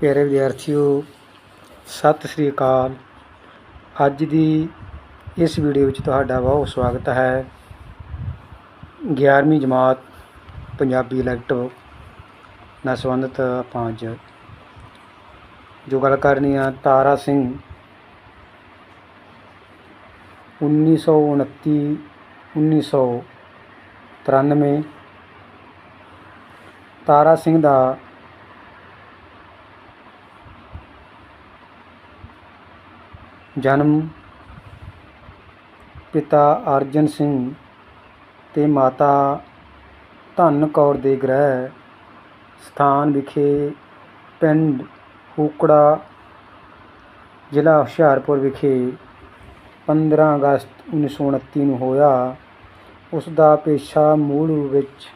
ਪਿਆਰੇ ਵਿਦਿਆਰਥੀਓ, ਸਤਿ ਸ੍ਰੀ ਅਕਾਲ। ਅੱਜ ਦੀ ਇਸ ਵੀਡੀਓ ਵਿੱਚ ਤੁਹਾਡਾ ਬਹੁਤ ਸਵਾਗਤ ਹੈ। 11ਵੀਂ ਜਮਾਤ ਪੰਜਾਬੀ ਇਲੈਕਟਿਵ ਨਾਲ ਸੰਬੰਧਿਤ ਆਪਾਂ ਅੱਜ ਜੋ ਗੱਲ ਕਰਨੀ ਆ, ਤਾਰਾ ਸਿੰਘ 1929 1993 ਤਾਰਾ ਸਿੰਘ ਦਾ ਜਨਮ ਪਿਤਾ ਅਰਜਨ ਸਿੰਘ ਅਤੇ ਮਾਤਾ ਧੰਨ ਕੌਰ ਦੇ ਗ੍ਰਹਿ ਸਥਾਨ ਵਿਖੇ ਪਿੰਡ ਹੂਕੜਾ, ਜ਼ਿਲ੍ਹਾ ਹੁਸ਼ਿਆਰਪੁਰ ਵਿਖੇ 15 ਅਗਸਤ 1929 ਨੂੰ ਹੋਇਆ। ਉਸ ਦਾ ਪੇਸ਼ਾ ਮੂਲ ਰੂਪ ਵਿੱਚ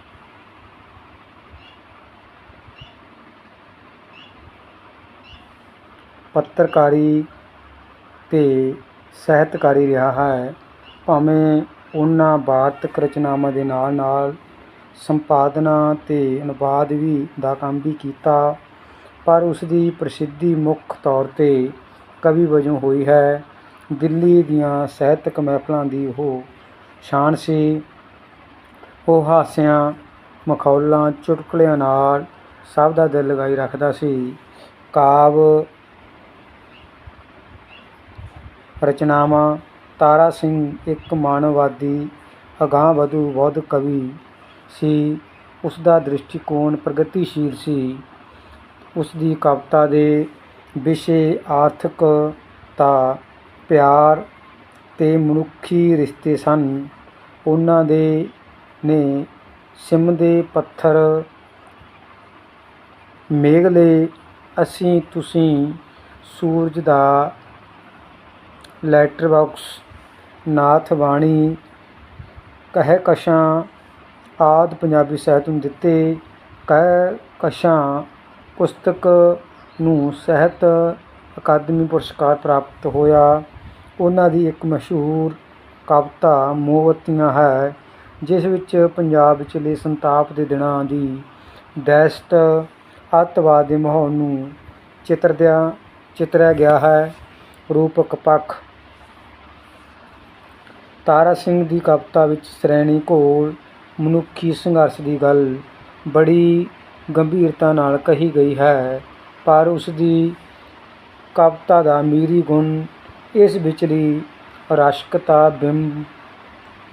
ਪੱਤਰਕਾਰੀ ਅਤੇ ਸਾਹਿਤਕਾਰੀ ਰਿਹਾ ਹੈ। ਭਾਵੇਂ ਉਹਨਾਂ ਵਾਰਤਕ ਰਚਨਾਵਾਂ ਦੇ ਨਾਲ ਨਾਲ ਸੰਪਾਦਨਾ ਅਤੇ ਅਨੁਵਾਦ ਵੀ ਦਾ ਕੰਮ ਵੀ ਕੀਤਾ, ਪਰ ਉਸ ਦੀ ਪ੍ਰਸਿੱਧੀ ਮੁੱਖ ਤੌਰ ਤੇ ਕਵੀ ਵਜੋਂ ਹੋਈ ਹੈ। ਦਿੱਲੀ ਦੀਆਂ ਸਾਹਿਤਕ ਮਹਿਫਲਾਂ ਦੀ ਉਹ ਸ਼ਾਨ ਸੀ। ਉਹ ਹਾਸਿਆਂ, ਮਖੌਲਾਂ, ਚੁਟਕਲਿਆਂ ਨਾਲ ਸਭ ਦਾ ਦਿਲ ਲਗਾਈ ਰੱਖਦਾ ਸੀ। ਕਾਵ ਰਚਨਾਵਾਂ, ਤਾਰਾ ਸਿੰਘ ਇੱਕ ਮਾਨਵਵਾਦੀ ਅਗਾਂਹਵਧੂ ਬੌਧ ਕਵੀ ਸੀ। ਉਸ ਦਾ ਦ੍ਰਿਸ਼ਟੀਕੋਣ ਪ੍ਰਗਤੀਸ਼ੀਲ ਸੀ। ਉਸ ਦੀ ਕਵਿਤਾ ਦੇ ਵਿਸ਼ੇ ਆਰਥਿਕਤਾ ਪਿਆਰ ਤੇ ਮਨੁੱਖੀ ਰਿਸ਼ਤੇ ਸਨ। ਉਹਨਾਂ ਦੇ ਨੇ ਸਿਮਦੇ ਪੱਥਰ, ਮੇਘਲੇ ਅਸੀਂ ਤੁਸੀਂ ਸੂਰਜ ਦਾ ਲੈਟਰ ਬਾਕਸ ਨਾਥ ਬਾਣੀ, ਕਹਿ ਕਸ਼ਾਂ, ਆਦ ਪੰਜਾਬੀ ਸਾਹਿਤ ਨੂੰ ਦਿੱਤੇ, ਕਹਿ ਕਸ਼ਾਂ, ਪੁਸਤਕ ਨੂੰ ਸਾਹਿਤ ਅਕਾਦਮੀ ਪੁਰਸਕਾਰ ਪ੍ਰਾਪਤ ਹੋਇਆ। ਉਹਨਾਂ ਦੀ ਇੱਕ ਮਸ਼ਹੂਰ ਕਵਿਤਾ ਮੋਮਬੱਤੀਆਂ ਹੈ, ਜਿਸ ਵਿੱਚ ਪੰਜਾਬ ਵਿਚਲੇ ਸੰਤਾਪ ਦੇ ਦਿਨਾਂ ਦੀ ਦਹਿਸ਼ਤ, ਅੱਤਵਾਦ ਦੇ ਮਾਹੌਲ ਨੂੰ ਚਿਤਰਦਿਆਂ ਚਿਤਰਿਆ ਗਿਆ ਹੈ। ਰੂਪਕ ਪੱਖ ਤਾਰਾ ਸਿੰਘ ਦੀ ਕਵਿਤਾ ਵਿੱਚ ਸ਼੍ਰੇਣੀ ਘੋਲ ਮਨੁੱਖੀ ਸੰਘਰਸ਼ ਦੀ ਗੱਲ ਬੜੀ ਗੰਭੀਰਤਾ ਨਾਲ ਕਹੀ ਗਈ ਹੈ, ਪਰ ਉਸ ਦੀ ਕਵਿਤਾ ਦਾ ਮੀਰੀ ਗੁਣ ਇਸ ਵਿਚਲੀ ਰਸ਼ਕਤਾ, ਬਿੰਬ,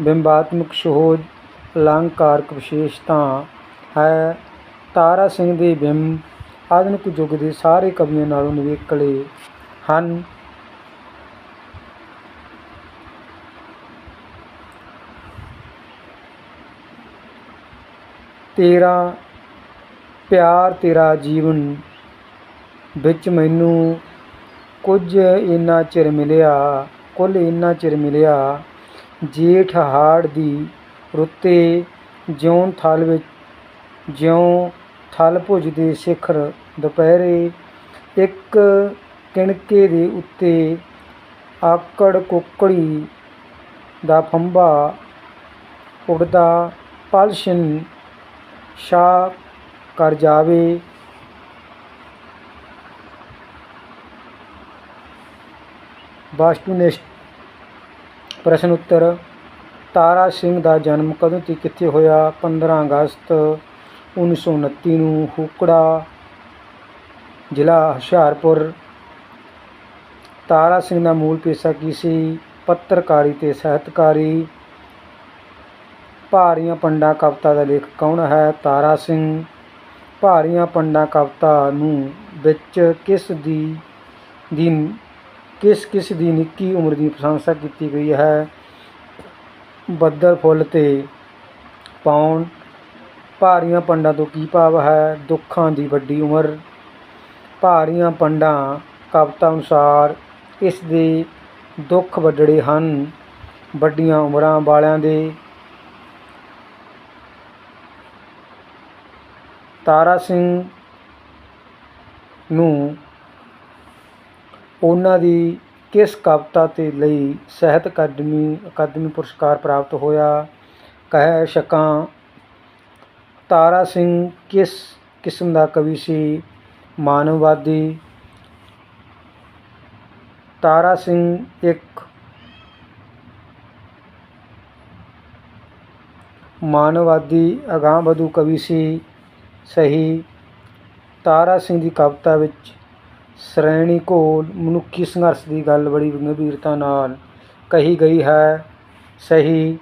ਬਿੰਬਾਤਮਕ ਸੋਝ ਅਲੰਕਾਰਕ ਵਿਸ਼ੇਸ਼ਤਾ ਹੈ। ਤਾਰਾ ਸਿੰਘ ਦੇ ਬਿੰਬ ਆਧੁਨਿਕ ਯੁੱਗ ਦੇ ਸਾਰੇ ਕਵੀਆਂ ਨਾਲੋਂ ਨਿਵੇਕਲੇ ਹਨ। ਤੇਰਾ ਪਿਆਰ, ਤੇਰਾ ਜੀਵਨ ਵਿੱਚ ਮੈਨੂੰ ਕੁਝ ਇੰਨਾ ਚਿਰ ਮਿਲਿਆ, ਕੁੱਲ ਇੰਨਾ ਚਿਰ ਮਿਲਿਆ, ਜੇਠ ਹਾੜ ਦੀ ਰੁੱਤੇ ਜਿਉਂ ਥਲ ਵਿੱਚ, ਜਿਉਂ ਥਲ ਭੁਜਦੇ ਸਿਖਰ ਦੁਪਹਿਰੇ, ਇੱਕ ਕਿਣਕੇ ਦੇ ਉੱਤੇ ਆਕੜ ਕੁੱਕੜੀ ਦਾ ਫੰਬਾ ਉੜਦਾ ਪਲਸ਼ਨ ਸ਼ਾ ਕਰ ਜਾਵੇ। ਵਾਸਤੂਨਿਸ਼ਟ ਪ੍ਰਸ਼ਨ ਉੱਤਰ, ਤਾਰਾ ਸਿੰਘ ਦਾ ਜਨਮ ਕਦੋਂ ਤੇ ਕਿੱਥੇ ਹੋਇਆ? 15 ਅਗਸਤ 1929 ਨੂੰ ਹੁਕੜਾ ਜ਼ਿਲ੍ਹਾ ਹੁਸ਼ਿਆਰਪੁਰ। ਤਾਰਾ ਸਿੰਘ ਦਾ ਮੂਲ ਪੇਸ਼ਾ ਕੀ ਸੀ? ਪੱਤਰਕਾਰੀ ਤੇ ਸਾਹਿਤਕਾਰੀ ਭਾਰੀਆਂ ਪੰਡਾ ਕਵਿਤਾ ਦਾ ਲੇਖਕ ਕੌਣ ਹੈ? ਤਾਰਾ ਸਿੰਘ। ਭਾਰੀਆਂ ਪੰਡਾ ਕਵਿਤਾ ਨੂੰ ਵਿੱਚ ਕਿਸ ਦੀ ਦੀ, ਕਿਸ ਕਿਸ ਦੀ ਨਿੱਕੀ ਉਮਰ ਦੀ ਪ੍ਰਸ਼ੰਸਾ ਕੀਤੀ ਗਈ ਹੈ? ਬੱਦਲ ਫੁੱਲ ਤੇ ਪਾਉਣ। ਭਾਰੀਆਂ ਪੰਡਾਂ ਤੋਂ ਕੀ ਭਾਵ ਹੈ? ਦੁੱਖਾਂ ਦੀ ਵੱਡੀ ਉਮਰ। ਭਾਰੀਆਂ ਪੰਡਾਂ ਕਵਿਤਾ ਅਨੁਸਾਰ ਇਸ ਦੇ ਦੁੱਖ ਵੱਡੜੇ ਹਨ। ਵੱਡੀਆਂ ਉਮਰਾਂ ਵਾਲਿਆਂ ਦੇ ਤਾਰਾ ਸਿੰਘ ਨੂੰ ਉਹਨਾਂ ਦੀ ਕਿਸ ਕਵਿਤਾ ਤੇ ਲਈ ਸਾਹਿਤ ਅਕਾਦਮੀ ਅਕਾਦਮੀ ਪੁਰਸਕਾਰ ਪ੍ਰਾਪਤ ਹੋਇਆ? ਕਹਿ ਸਕਾਂ, ਤਾਰਾ ਸਿੰਘ ਕਿਸ ਕਿਸਮ ਦਾ ਕਵੀ ਸੀ? ਮਾਨਵਵਾਦੀ। ਤਾਰਾ ਸਿੰਘ ਇੱਕ ਮਾਨਵਵਾਦੀ ਅਗਾਂਹਵਧੂ ਕਵੀ ਸੀ। ਸਹੀ ਤਾਰਾ ਸਿੰਘ ਦੀ ਕਵਿਤਾ ਵਿੱਚ ਸ਼੍ਰੇਣੀ ਘੋਲ ਮਨੁੱਖੀ ਸੰਘਰਸ਼ ਦੀ ਗੱਲ ਬੜੀ ਗੰਭੀਰਤਾ ਨਾਲ ਕਹੀ ਗਈ ਹੈ। ਸਹੀ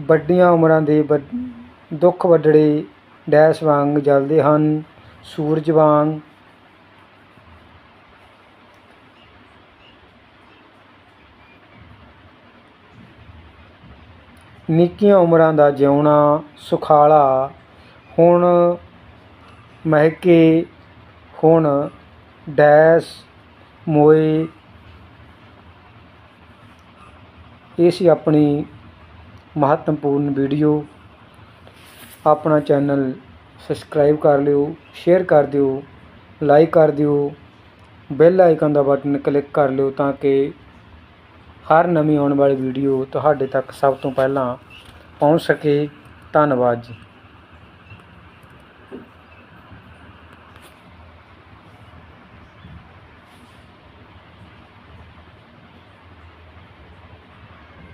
ਵੱਡੀਆਂ ਉਮਰਾਂ ਦੇ ਵੱਡ- ਦੁੱਖ ਵੱਡੜੇ ਡੈਸ਼ ਵਾਂਗ ਜਲਦੇ ਹਨ। ਸੂਰਜ ਵਾਂਗ ਨਿੱਕੀਆਂ ਉਮਰਾਂ ਦਾ ਜਿਉਣਾ ਸੁਖਾਲਾ। ਹੁਣ ਮਹਿਕੇ ਹੁਣ ਡੈਸ਼ ਮੋਏ। ਇਹ ਸੀ ਆਪਣੀ ਮਹੱਤਵਪੂਰਨ ਵੀਡੀਓ। ਆਪਣਾ ਚੈਨਲ ਸਬਸਕ੍ਰਾਈਬ ਕਰ ਲਿਓ, ਸ਼ੇਅਰ ਕਰ ਦਿਓ, ਲਾਈਕ ਕਰ ਦਿਓ। ਬੈਲ ਆਈਕਨ ਦਾ ਬਟਨ ਕਲਿੱਕ ਕਰ ਲਿਓ ਤਾਂ ਕਿ ਹਰ ਨਵੀਂ ਆਉਣ ਵਾਲੀ ਵੀਡੀਓ ਤੁਹਾਡੇ ਤੱਕ ਸਭ ਤੋਂ ਪਹਿਲਾਂ ਪਹੁੰਚ ਸਕੇ। ਧੰਨਵਾਦ ਜੀ।